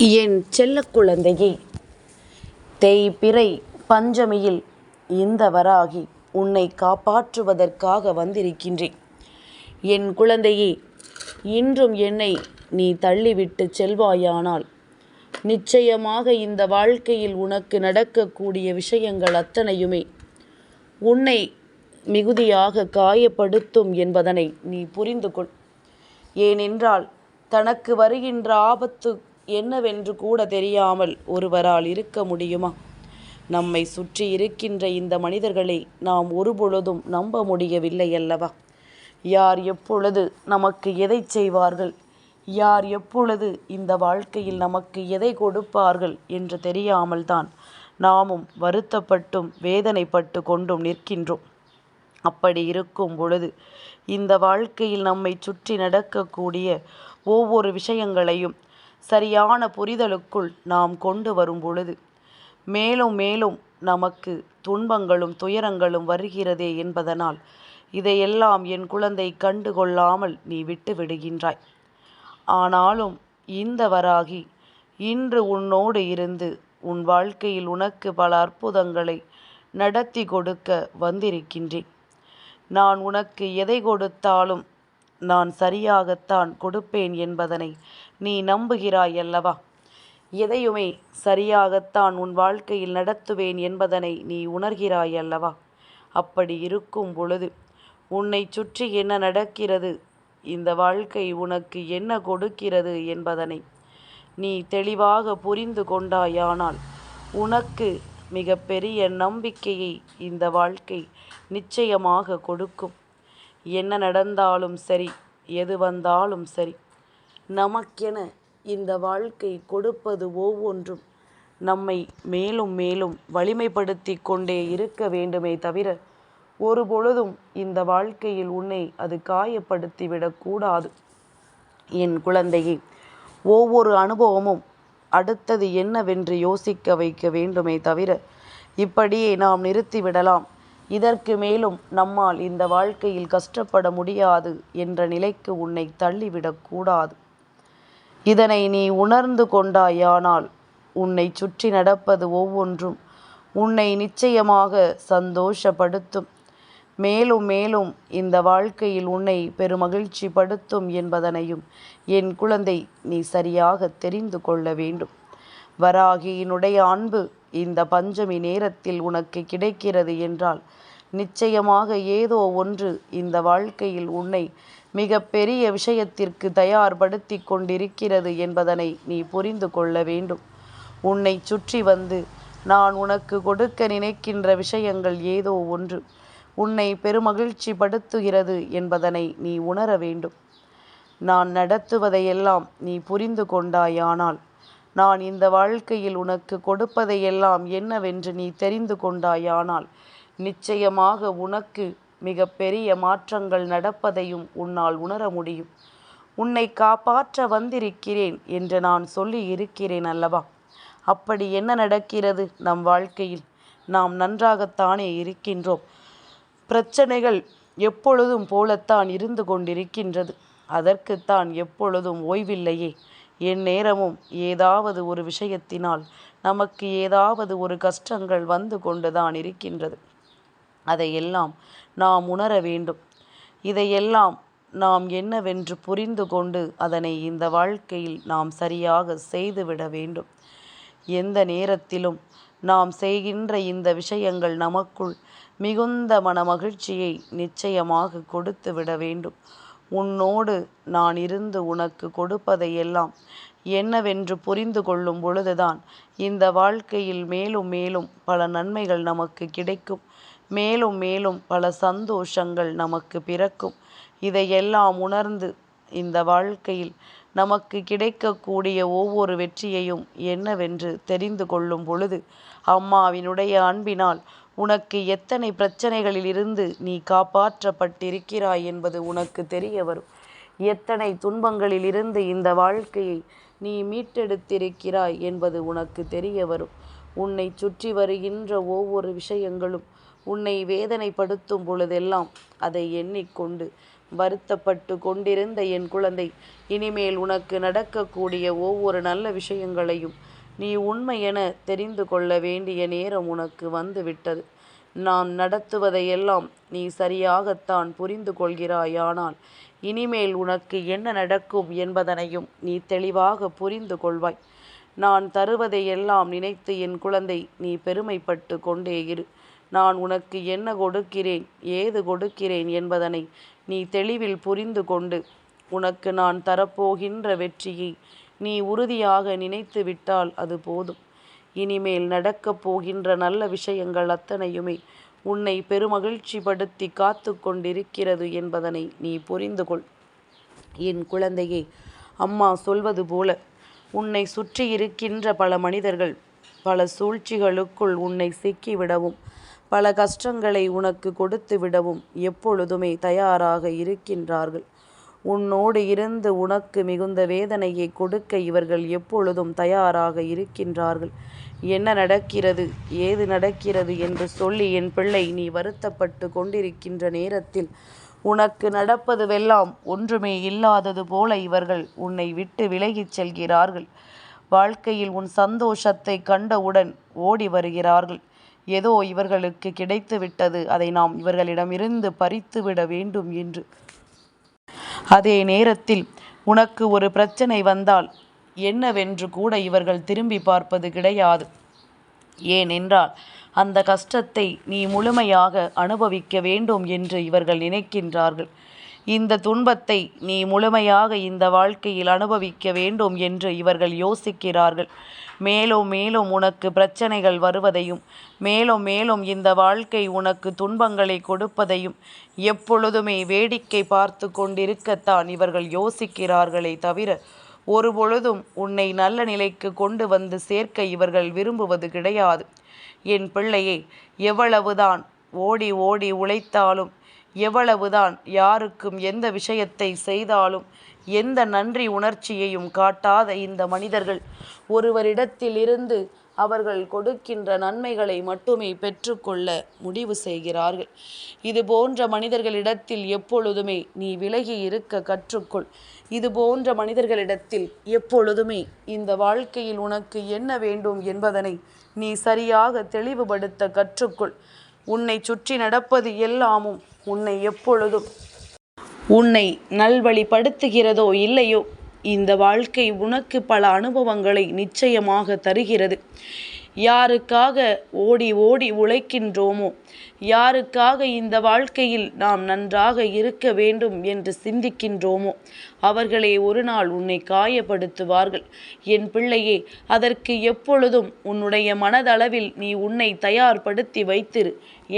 என் செல்ல குழந்தையே தேய்பிறை பஞ்சமியில் இந்த வராகி உன்னை காப்பாற்றுவதற்காக வந்திருக்கின்றேன். என் குழந்தையே இன்றும் என்னை நீ தள்ளிவிட்டு செல்வாயானால் நிச்சயமாக இந்த வாழ்க்கையில் உனக்கு நடக்கக்கூடிய விஷயங்கள் அத்தனையுமே உன்னை மிகுதியாக காயப்படுத்தும் என்பதனை நீ புரிந்து கொள் ஏனென்றால் தனக்கு வருகின்ற ஆபத்து என்னவென்று கூட தெரியாமல் ஒருவரால் இருக்க முடியுமா? நம்மை சுற்றி இருக்கின்ற இந்த மனிதர்களை நாம் ஒருபொழுதும் நம்ப முடியவில்லை அல்லவா? யார் எப்பொழுது நமக்கு எதை செய்வார்கள்? யார் எப்பொழுது இந்த வாழ்க்கையில் நமக்கு எதை கொடுப்பார்கள் என்று தெரியாமல் தான் நாமும் வருத்தப்பட்டும் வேதனைப்பட்டு கொண்டும் நிற்கின்றோம். அப்படி இருக்கும் பொழுது இந்த வாழ்க்கையில் நம்மை சுற்றி நடக்கக்கூடிய ஒவ்வொரு விஷயங்களையும் சரியான புரிதலுக்குள் நாம் கொண்டு வரும் பொழுது மேலும் மேலும் நமக்கு துன்பங்களும் துயரங்களும் வருகிறதே என்பதனால் இதையெல்லாம் என் குழந்தை கண்டு கொள்ளாமல் நீ விட்டு விடுகின்றாய். ஆனாலும் இந்த வராகி இன்று உன்னோடு இருந்து உன் வாழ்க்கையில் உனக்கு பல அற்புதங்களை நடத்தி கொடுக்க வந்திருக்கின்றேன். நான் உனக்கு எதை கொடுத்தாலும் நான் சரியாகத்தான் கொடுப்பேன் என்பதனை நீ நம்புகிறாய் அல்லவா? எதையுமே சரியாகத்தான் உன் வாழ்க்கையில் நடத்துவேன் என்பதனை நீ உணர்கிறாய் அல்லவா? அப்படி இருக்கும் பொழுது உன்னை சுற்றி என்ன நடக்கிறது? இந்த வாழ்க்கை உனக்கு என்ன கொடுக்கிறது என்பதனை நீ தெளிவாக புரிந்து கொண்டாயானால் உனக்கு மிக பெரிய நம்பிக்கையை இந்த வாழ்க்கை நிச்சயமாக கொடுக்கும். என்ன நடந்தாலும் சரி எது வந்தாலும் சரி நமக்கென இந்த வாழ்க்கை கொடுப்பது ஒவ்வொன்றும் நம்மை மேலும் மேலும் வலிமைப்படுத்தி கொண்டே இருக்க வேண்டுமே தவிர ஒரு பொழுதும் இந்த வாழ்க்கையில் உன்னை அது காயப்படுத்திவிடக்கூடாது என் குழந்தையே ஒவ்வொரு அனுபவமும் அடுத்தது என்னவென்று யோசிக்க வைக்க வேண்டுமே தவிர இப்படியே நாம் நிறுத்திவிடலாம் இதற்கு மேலும் நம்மால் இந்த வாழ்க்கையில் கஷ்டப்பட முடியாது என்ற நிலைக்கு உன்னை தள்ளிவிடக்கூடாது இதனை நீ உணர்ந்து கொண்டாயானால் உன்னை சுற்றி நடப்பது ஒவ்வொன்றும் உன்னை நிச்சயமாக சந்தோஷப்படுத்தும். மேலும் மேலும் இந்த வாழ்க்கையில் உன்னை பெருமகிழ்ச்சி படுத்தும் என்பதனையும் என் குழந்தை நீ சரியாக தெரிந்து கொள்ள வேண்டும். வராகியினுடைய அன்பு இந்த பஞ்சமி நேரத்தில் உனக்கு கிடைக்கிறது என்றால் நிச்சயமாக ஏதோ ஒன்று இந்த வாழ்க்கையில் உன்னை மிக பெரிய விஷயத்திற்கு தயார்படுத்தி கொண்டிருக்கிறது என்பதனை நீ புரிந்து கொள்ள வேண்டும். உன்னை சுற்றி வந்து நான் உனக்கு கொடுக்க நினைக்கின்ற விஷயங்கள் ஏதோ ஒன்று உன்னை பெருமகிழ்ச்சி படுத்துகிறது என்பதனை நீ உணர வேண்டும். நான் நடத்துவதையெல்லாம் நீ புரிந்து கொண்டாயானால் நான் இந்த வாழ்க்கையில் உனக்கு கொடுப்பதையெல்லாம் என்னவென்று நீ தெரிந்து கொண்டாயானால் நிச்சயமாக உனக்கு மிக பெரிய மாற்றங்கள் நடப்பதையும் உன்னால் உணர முடியும். உன்னை காப்பாற்ற வந்திருக்கிறேன் என்று நான் சொல்லி இருக்கிறேன் அல்லவா? அப்படி என்ன நடக்கிறது நம் வாழ்க்கையில்? நாம் நன்றாகத்தானே இருக்கின்றோம். பிரச்சனைகள் எப்பொழுதும் போலத்தான் இருந்து கொண்டிருக்கின்றது. அதற்குத்தான் எப்பொழுதும் ஓய்வில்லையே. எந்நேரமும் ஏதாவது ஒரு விஷயத்தினால் நமக்கு ஏதாவது ஒரு கஷ்டங்கள் வந்து கொண்டுதான் இருக்கின்றது. அதையெல்லாம் நாம் உணர வேண்டும். இதையெல்லாம் நாம் என்னவென்று புரிந்து கொண்டு அதனை இந்த வாழ்க்கையில் நாம் சரியாக செய்துவிட வேண்டும். எந்த நேரத்திலும் நாம் செய்கின்ற இந்த விஷயங்கள் நமக்குள் மிகுந்த மன மகிழ்ச்சியை நிச்சயமாக கொடுத்து விட வேண்டும். உன்னோடு நான் இருந்து உனக்கு கொடுப்பதையெல்லாம் என்னவென்று புரிந்து கொள்ளும் பொழுதுதான் இந்த வாழ்க்கையில் மேலும் மேலும் பல நன்மைகள் நமக்கு கிடைக்கும். மேலும் மேலும் பல சந்தோஷங்கள் நமக்கு பிறக்கும். இதையெல்லாம் உணர்ந்து இந்த வாழ்க்கையில் நமக்கு கிடைக்கக்கூடிய ஒவ்வொரு வெற்றியையும் என்னவென்று தெரிந்து கொள்ளும் பொழுது அம்மாவினுடைய அன்பினால் உனக்கு எத்தனை பிரச்சனைகளில் இருந்து நீ காப்பாற்றப்பட்டிருக்கிறாய் என்பது உனக்கு தெரிய வரும். எத்தனை துன்பங்களில் இருந்து இந்த வாழ்க்கையை நீ மீட்டெடுத்திருக்கிறாய் என்பது உனக்கு தெரிய வரும். உன்னை சுற்றி வருகின்ற ஒவ்வொரு விஷயங்களும் உன்னை வேதனைப்படுத்தும் பொழுதெல்லாம் அதை எண்ணிக்கொண்டு வருத்தப்பட்டு கொண்டிருந்த என் குழந்தை இனிமேல் உனக்கு நடக்கக்கூடிய ஒவ்வொரு நல்ல விஷயங்களையும் நீ உண்மையென தெரிந்து கொள்ள வேண்டிய நேரம் உனக்கு வந்துவிட்டது. நான் நடத்துவதையெல்லாம் நீ சரியாகத்தான் புரிந்து கொள்கிறாயானால் இனிமேல் உனக்கு என்ன நடக்கும் என்பதனையும் நீ தெளிவாக புரிந்து கொள்வாய். நான் தருவதையெல்லாம் நினைத்து என் குழந்தை நீ பெருமைப்பட்டு கொண்டே இரு. நான் உனக்கு என்ன கொடுக்கிறேன் ஏது கொடுக்கிறேன் என்பதனை நீ தெளிவில் புரிந்து கொண்டு உனக்கு நான் தரப்போகின்ற வெற்றியை நீ உறுதியாக நினைத்து விட்டால் அது போதும். இனிமேல் நடக்கப் போகின்ற நல்ல விஷயங்கள் அத்தனையுமே உன்னை பெருமகிழ்ச்சிப்படுத்தி காத்து கொண்டிருக்கிறது என்பதனை நீ புரிந்து கொள். என் குழந்தையே அம்மா சொல்வது போல உன்னை சுற்றி இருக்கின்ற பல மனிதர்கள் பல சூழ்ச்சிகளுக்குள் உன்னை சிக்கிவிடவும் பல கஷ்டங்களை உனக்கு கொடுத்து விடவும் எப்பொழுதுமே தயாராக இருக்கின்றார்கள். உன்னோடு இருந்து உனக்கு மிகுந்த வேதனையை கொடுக்க இவர்கள் எப்பொழுதும் தயாராக இருக்கின்றார்கள். என்ன நடக்கிறது? ஏது நடக்கிறது என்று சொல்லி என் பிள்ளை நீ வருத்தப்பட்டு கொண்டிருக்கின்ற நேரத்தில் உனக்கு நடப்பதுவெல்லாம் ஒன்றுமே இல்லாதது போல இவர்கள் உன்னை விட்டு விலகிச் செல்கிறார்கள். வாழ்க்கையில் உன் சந்தோஷத்தை கண்டவுடன் ஓடி வருகிறார்கள். ஏதோ இவர்களுக்கு கிடைத்து விட்டது அதை நாம் இவர்களிடமிருந்து பறித்துவிட வேண்டும் என்று. அதே நேரத்தில் உனக்கு ஒரு பிரச்சனை வந்தால் என்னவென்று கூட இவர்கள் திரும்பி பார்ப்பது கிடையாது. ஏனென்றால் அந்த கஷ்டத்தை நீ முழுமையாக அனுபவிக்க வேண்டும் என்று இவர்கள் நினைக்கின்றார்கள். இந்த துன்பத்தை நீ முழுமையாக இந்த வாழ்க்கையில் அனுபவிக்க வேண்டும் என்று இவர்கள் யோசிக்கிறார்கள். மேலும் மேலும் உனக்கு பிரச்சனைகள் வருவதையும் மேலும் மேலும் இந்த வாழ்க்கை உனக்கு துன்பங்களை கொடுப்பதையும் எப்பொழுதுமே வேடிக்கை பார்த்து கொண்டிருக்கத்தான் இவர்கள் யோசிக்கிறார்களே தவிர ஒருபொழுதும் உன்னை நல்ல நிலைக்கு கொண்டு வந்து சேர்க்க இவர்கள் விரும்புவது கிடையாது. என் பிள்ளையே எவ்வளவுதான் ஓடி ஓடி உழைத்தாலும் எவ்வளவுதான் யாருக்கும் எந்த விஷயத்தை செய்தாலும் எந்த நன்றி உணர்ச்சியையும் காட்டாத இந்த மனிதர்கள். ஒருவரிடத்திலிருந்து அவர்கள் கொடுக்கின்ற நன்மைகளை மட்டுமே பெற்றுக்கொள்ள முடிவு செய்கிறார்கள். இது போன்ற மனிதர்களிடத்தில் எப்பொழுதுமே நீ விலகி இருக்க கற்றுக்கொள். இது போன்ற மனிதர்களிடத்தில் எப்பொழுதுமே இந்த வாழ்க்கையில் உனக்கு என்ன வேண்டும் என்பதனை நீ சரியாக தெளிவுபடுத்த கற்றுக்கொள். உன்னை சுற்றி நடப்பது எல்லாமும் உன்னை எப்பொழுதும் உன்னை நல்வழிப்படுத்துகிறதோ இல்லையோ இந்த வாழ்க்கை உனக்கு பல அனுபவங்களை நிச்சயமாக தருகிறது. யாருக்காக ஓடி ஓடி உழைக்கின்றோமோ யாருக்காக இந்த வாழ்க்கையில் நாம் நன்றாக இருக்க வேண்டும் என்று சிந்திக்கின்றோமோ அவர்களே ஒரு நாள் உன்னை காயப்படுத்துவார்கள். என் பிள்ளையே அதற்கு எப்பொழுதும் உன்னுடைய மனதளவில் நீ உன்னை தயார்படுத்தி வைத்திரு.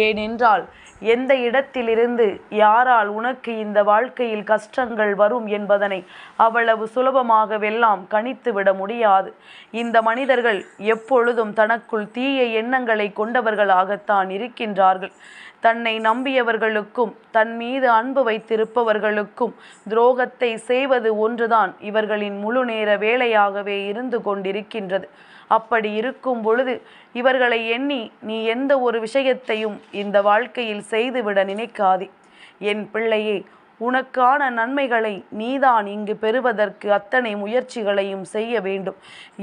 ஏனென்றால் எந்த இடத்திலிருந்து யாரால் உனக்கு இந்த வாழ்க்கையில் கஷ்டங்கள் வரும் என்பதனை அவ்வளவு சுலபமாகவெல்லாம் கணித்து விட முடியாது. இந்த மனிதர்கள் எப்பொழுதும் தனக்குள் தீய எண்ணங்களை கொண்டவர்களாகத்தான் இருக்கின்றார்கள். தன்னை நம்பியவர்களுக்கும் தன் மீது அன்பு வைத்திருப்பவர்களுக்கும் துரோகத்தை செய்வது ஒன்றுதான் இவர்களின் முழு நேர வேலையாகவே இருந்து கொண்டிருக்கின்றது. அப்படி இருக்கும் பொழுது இவர்களை எண்ணி நீ எந்த ஒரு விஷயத்தையும் இந்த வாழ்க்கையில் செய்துவிட நினைக்காதே. என் பிள்ளையே உனக்கான நன்மைகளை நீதான் இங்கு பெறுவதற்கு அத்தனை முயற்சிகளையும் செய்ய வேண்டும்.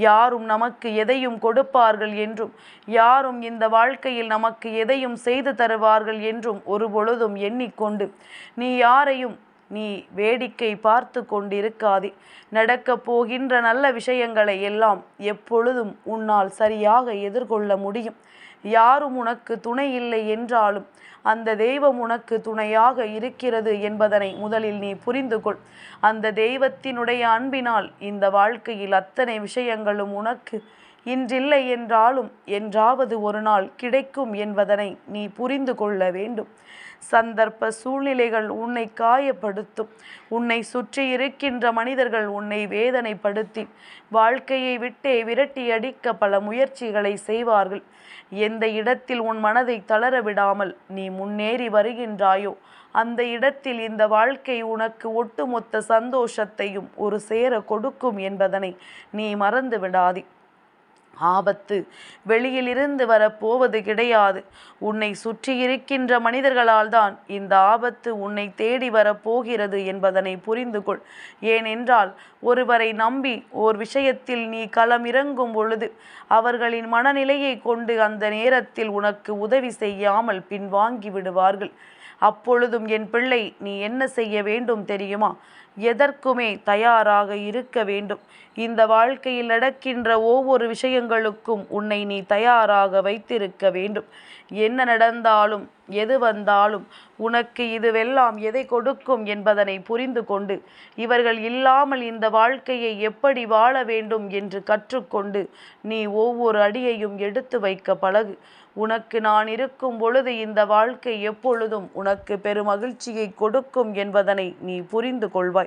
யாரும் நமக்கு எதையும் கொடுப்பார்கள் என்றும் யாரும் இந்த வாழ்க்கையில் நமக்கு எதையும் செய்து தருவார்கள் என்றும் ஒரு பொழுதும் எண்ணிக்கொண்டு நீ யாரையும் நீ வேடிக்கை பார்த்து கொண்டிருக்காதே. நடக்கப் போகின்ற நல்ல விஷயங்களை எல்லாம் எப்பொழுதும் உன்னால் சரியாக எதிர்கொள்ள முடியும். யாரும் உனக்கு துணை இல்லை என்றாலும் அந்த தெய்வம் உனக்கு துணையாக இருக்கிறது என்பதனை முதலில் நீ புரிந்து கொள். அந்த தெய்வத்தினுடைய அன்பினால் இந்த வாழ்க்கையில் அத்தனை விஷயங்களும் உனக்கு இன்றில்லை என்றாலும் என்றாவது ஒரு நாள் கிடைக்கும் என்பதனை நீ புரிந்து கொள்ள வேண்டும். சந்தர்ப்ப சூழ்நிலைகள் உன்னை காயப்படுத்தும். உன்னை சுற்றி இருக்கின்ற மனிதர்கள் உன்னை வேதனைப்படுத்தி வாழ்க்கையை விட்டே விரட்டி அடிக்க பல முயற்சிகளை செய்வார்கள். எந்த இடத்தில் உன் மனதை தளர விடாமல் நீ முன்னேறி வருகின்றாயோ அந்த இடத்தில் இந்த வாழ்க்கை உனக்கு ஒட்டுமொத்த சந்தோஷத்தையும் ஒரு சேர கொடுக்கும் என்பதனை நீ மறந்து விடாதே ஆபத்து. வெளியிலிருந்து வரப்போவது கிடையாது. உன்னை சுற்றியிருக்கின்ற மனிதர்களால் தான் இந்த ஆபத்து உன்னை தேடி வரப்போகிறது என்பதனை புரிந்து கொள் ஏனென்றால் ஒருவரை நம்பி ஓர் விஷயத்தில் நீ களம் இறங்கும் பொழுது அவர்களின் மனநிலையை கொண்டு அந்த நேரத்தில் உனக்கு உதவி செய்யாமல் பின்வாங்கி விடுவார்கள். அப்பொழுதும் என் பிள்ளை நீ என்ன செய்ய வேண்டும் தெரியுமா? எதற்குமே தயாராக இருக்க வேண்டும். இந்த வாழ்க்கையில் நடக்கின்ற ஒவ்வொரு விஷயங்களுக்கும் உன்னை நீ தயாராக வைத்திருக்க வேண்டும். என்ன நடந்தாலும் எது வந்தாலும் உனக்கு இதுவெல்லாம் எதை கொடுக்கும் என்பதனை புரிந்து கொண்டு இவர்கள் இல்லாமல் இந்த வாழ்க்கையை எப்படி வாழ வேண்டும் என்று கற்றுக்கொண்டு நீ ஒவ்வொரு அடியையும் எடுத்து வைக்க பழகு. உனக்கு நான் இருக்கும் பொழுது இந்த வாழ்க்கை எப்பொழுதும் உனக்கு பெருமகிழ்ச்சியை கொடுக்கும் என்பதனை நீ புரிந்து கொள்வாய்.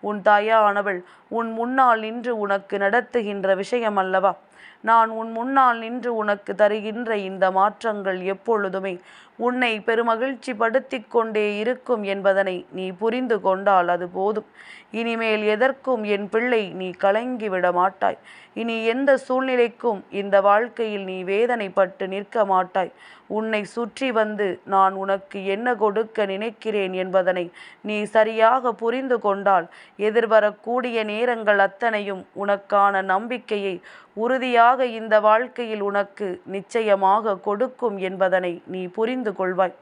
உன் தாயானவள் உன் முன்னால் நின்று உனக்கு நடத்துகின்ற விஷயம் அல்லவா நான் உன் முன்னால் நின்று உனக்கு தருகின்ற இந்த மாற்றங்கள் எப்பொழுதுமே உன்னை பெருமகிழ்ச்சி படுத்தி கொண்டே இருக்கும் என்பதனை நீ புரிந்து கொண்டால் அது போதும். இனிமேல் எதற்கும் என் பிள்ளை நீ கலங்கிவிட மாட்டாய். இனி எந்த சூழ்நிலைக்கும் இந்த வாழ்க்கையில் நீ வேதனைப்பட்டு நிற்க மாட்டாய். உன்னை சுற்றி வந்து நான் உனக்கு என்ன கொடுக்க நினைக்கிறேன் என்பதனை நீ சரியாக புரிந்து கொண்டால் எதிர்வரக்கூடிய நேரங்கள் அத்தனையும் உனக்கான நம்பிக்கையை உறுதியாக இந்த வாழ்க்கையில் உனக்கு நிச்சயமாக கொடுக்கும் என்பதனை நீ புரிந்து கொள்வாய்.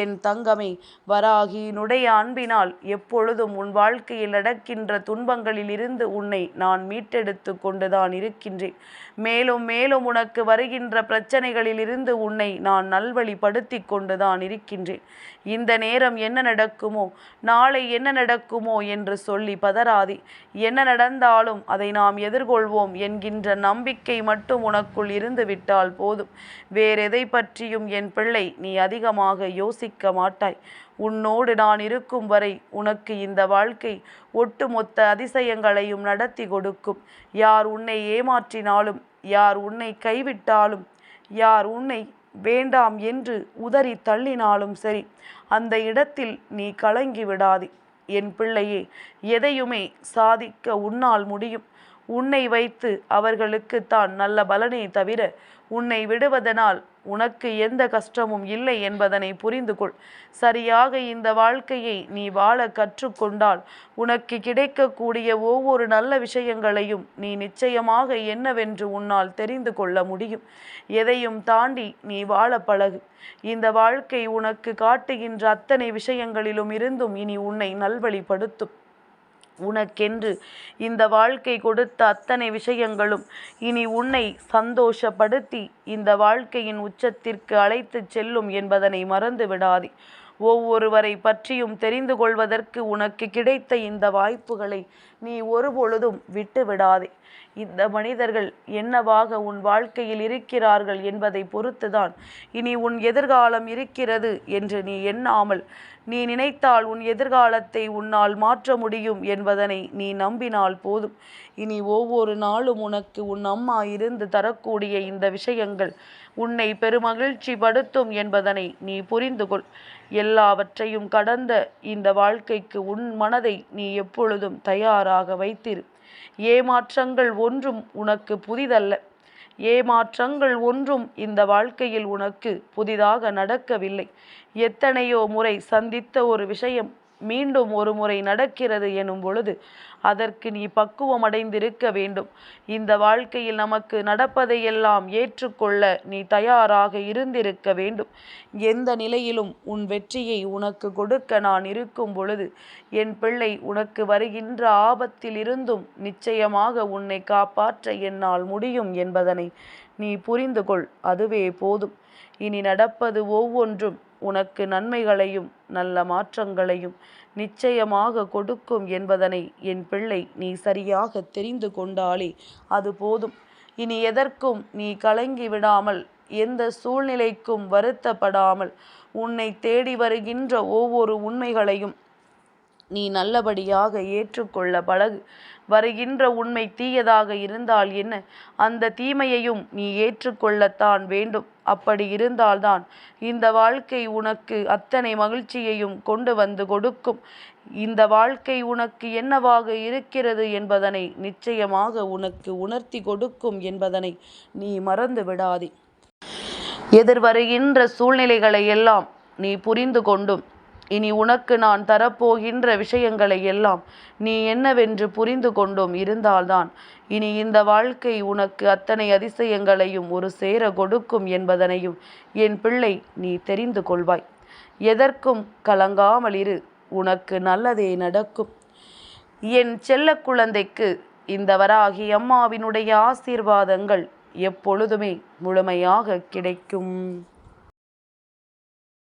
என் தங்கமே வராகியினுடைய அன்பினால் எப்பொழுதும் உன் வாழ்க்கையில் நடக்கின்ற துன்பங்களில் இருந்து உன்னை நான் மீட்டெடுத்து கொண்டுதான் இருக்கின்றேன். மேலும் மேலும் உனக்கு வருகின்ற பிரச்சனைகளிலிருந்து உன்னை நான் நல்வழிப்படுத்தி கொண்டுதான் இருக்கின்றேன். இந்த நேரம் என்ன நடக்குமோ நாளை என்ன நடக்குமோ என்று சொல்லி பதறாதே. என்ன நடந்தாலும் அதை நாம் எதிர்கொள்வோம் என்கின்ற நம்பிக்கை மட்டும் உனக்குள் இருந்து விட்டால் போதும். வேறெதை பற்றியும் என் பிள்ளை நீ அதிகமாக யோசிக்க மாட்டாய். உன்னோடு நான் இருக்கும் வரை உனக்கு இந்த வாழ்க்கை ஒட்டுமொத்த அதிசயங்களையும் நடத்தி கொடுக்கும். யார் உன்னை ஏமாற்றினாலும் யார் உன்னை கைவிட்டாலும் யார் உன்னை வேண்டாம் என்று உதறி தள்ளினாலும் சரி அந்த இடத்தில் நீ கலங்கி விடாதே. என் பிள்ளையே எதையுமே சாதிக்க உன்னால் முடியும். உன்னை வைத்து அவர்களுக்கு தான் நல்ல பலனே தவிர உன்னை விடுவதனால் உனக்கு எந்த கஷ்டமும் இல்லை என்பதனை புரிந்து கொள் சரியாக இந்த வாழ்க்கையை நீ வாழ கற்றுக்கொண்டால் உனக்கு கிடைக்கக்கூடிய ஒவ்வொரு நல்ல விஷயங்களையும் நீ நிச்சயமாக என்னவென்று உன்னால் தெரிந்து கொள்ள முடியும். எதையும் தாண்டி நீ வாழ பழகு. இந்த வாழ்க்கை உனக்கு காட்டுகின்ற அத்தனை விஷயங்களிலும் இருந்தும் இனி உன்னை நல்வழிப்படுத்தும். உனக்கென்று. இந்த வாழ்க்கை கொடுத்த அத்தனை விஷயங்களும் இனி உன்னை சந்தோஷப்படுத்தி இந்த வாழ்க்கையின் உச்சத்திற்கு அழைத்துச் செல்லும் என்பதனை மறந்து விடாதே ஒவ்வொருவரை பற்றியும் தெரிந்து கொள்வதற்கு உனக்கு கிடைத்த இந்த வாய்ப்புகளை நீ ஒருபொழுதும் விட்டு விடாதே இந்த மனிதர்கள் என்னவாக உன் வாழ்க்கையில் இருக்கிறார்கள் என்பதை பொறுத்துதான் இனி உன் எதிர்காலம் இருக்கிறது என்று நீ எண்ணாமல் நீ நினைத்தால் உன் எதிர்காலத்தை உன்னால் மாற்ற முடியும் என்பதனை நீ நம்பினால் போதும். இனி ஒவ்வொரு நாளும் உனக்கு உன் அம்மா இருந்து தரக்கூடிய இந்த விஷயங்கள் உன்னை பெருமகிழ்ச்சி படுத்தும் என்பதனை நீ புரிந்து கொள். எல்லாவற்றையும் கடந்த இந்த வாழ்க்கைக்கு உன் மனதை நீ எப்பொழுதும் தயாராக வைத்திரு. ஏமாற்றங்கள் ஒன்றும் உனக்கு புதிதல்ல. ஏமாற்றங்கள் ஒன்றும் இந்த வாழ்க்கையில் உனக்கு புதிதாக நடக்கவில்லை. எத்தனையோ முறை சந்தித்த ஒரு விஷயம் மீண்டும் ஒரு முறை நடக்கிறது எனும் பொழுது அதற்கு நீ பக்குவம் அடைந்திருக்க வேண்டும். இந்த வாழ்க்கையில் நமக்கு நடப்பதையெல்லாம் ஏற்றுக்கொள்ள நீ தயாராக இருந்திருக்க வேண்டும். எந்த நிலையிலும் உன் வெற்றியை உனக்கு கொடுக்க நான் இருக்கும் பொழுது என் பிள்ளை உனக்கு வருகின்ற ஆபத்தில் இருந்தும் நிச்சயமாக உன்னை காப்பாற்ற என்னால் முடியும் என்பதனை நீ புரிந்து கொள் அதுவே போதும். இனி நடப்பது ஒவ்வொன்றும் உனக்கு நன்மைகளையும் நல்ல மாற்றங்களையும் நிச்சயமாக கொடுக்கும் என்பதனை என் பிள்ளை நீ சரியாக தெரிந்து கொண்டாலே அது போதும். இனி எதற்கும் நீ கலங்கி விடாமல் எந்த சூழ்நிலைக்கும் வருத்தப்படாமல் உன்னை தேடி வருகின்ற ஒவ்வொரு உண்மைகளையும் நீ நல்லபடியாக ஏற்றுக்கொள்ள பழகு. வருகின்ற உண்மை தீயதாக இருந்தால் என்ன? அந்த தீமையையும் நீ ஏற்றுக்கொள்ளத்தான் வேண்டும். அப்படி இருந்தால்தான் இந்த வாழ்க்கை உனக்கு அத்தனை மகிழ்ச்சியையும் கொண்டு வந்து கொடுக்கும். இந்த வாழ்க்கை உனக்கு என்னவாக இருக்கிறது என்பதனை நிச்சயமாக உனக்கு உணர்த்தி கொடுக்கும் என்பதனை நீ மறந்து விடாதே. எதிர்வருகின்ற சூழ்நிலைகளை எல்லாம் நீ புரிந்து கொண்டும். இனி உனக்கு நான் தரப்போகின்ற விஷயங்களை எல்லாம் நீ என்னவென்று புரிந்து கொண்டும் இருந்தால்தான். இனி இந்த வாழ்க்கை உனக்கு அத்தனை அதிசயங்களையும் ஒரு சேர கொடுக்கும் என்பதனையும் என் பிள்ளை நீ தெரிந்து கொள்வாய். எதற்கும் கலங்காமல் இரு உனக்கு நல்லதே நடக்கும். என் செல்ல குழந்தைக்கு இந்த வராகி அம்மாவினுடைய ஆசீர்வாதங்கள் எப்பொழுதுமே முழுமையாக கிடைக்கும்.